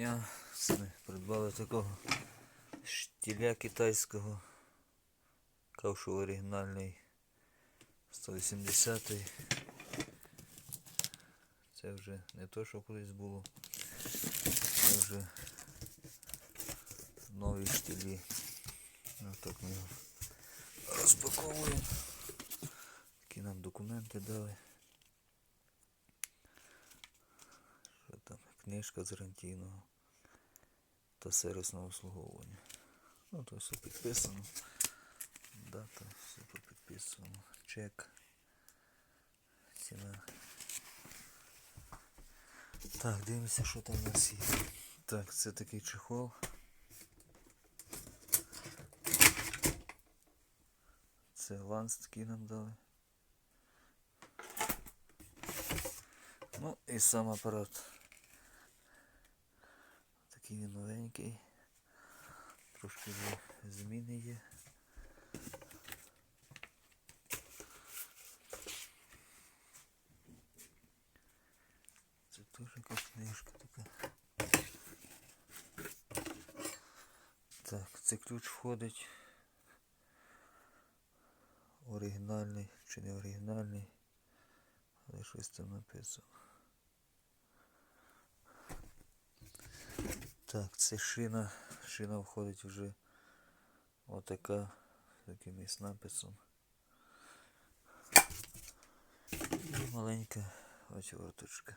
дня. Ми придбали такого штіля китайського. Кавшу оригінальний 180 Це вже не то, що колись було. Це вже нові штілі. Ось так ми його розпаковуємо. Такі нам документи дали. Що там? Книжка з гарантійного та сервісного обслуговування. Ну, то все підписано. Дата, все підписано. Чек. Ціна. Так, дивимося, що там у нас є. Так, це такий чехол. Це ланс такий нам дали. Ну і сам апарат. Такий він новенький. Трошки зміни є. Це теж якась книжка така. Так, це ключ входить. Оригінальний чи не оригінальний. Але щось там написано. Так, це шина. Шина входить вже отака з якимось написом. І маленька отверточка.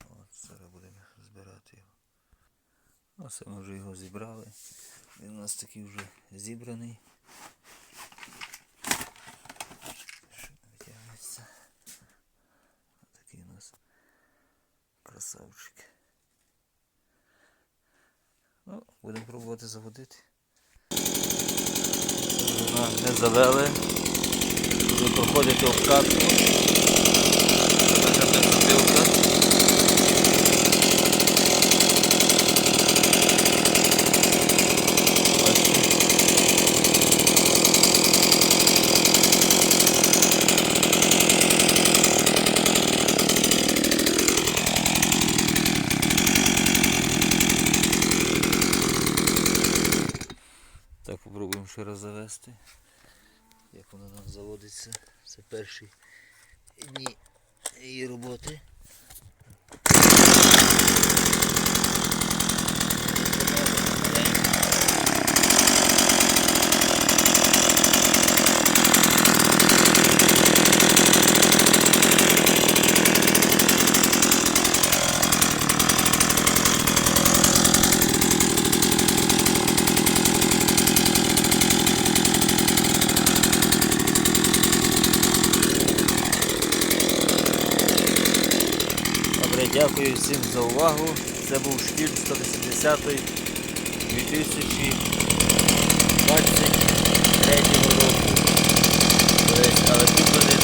От зараз будемо збирати його. Ну, це ми вже його зібрали. Він у нас такий вже зібраний. Шина витягується. Такий у нас красавчик. Ну, будемо пробувати заводити. Не завели. Буде проходити обкатку. Ще раз завести. Як воно нам заводиться. Це перші дні її роботи. Дякую всім за увагу. Це був шкіль 180 2023 року. Але тут вони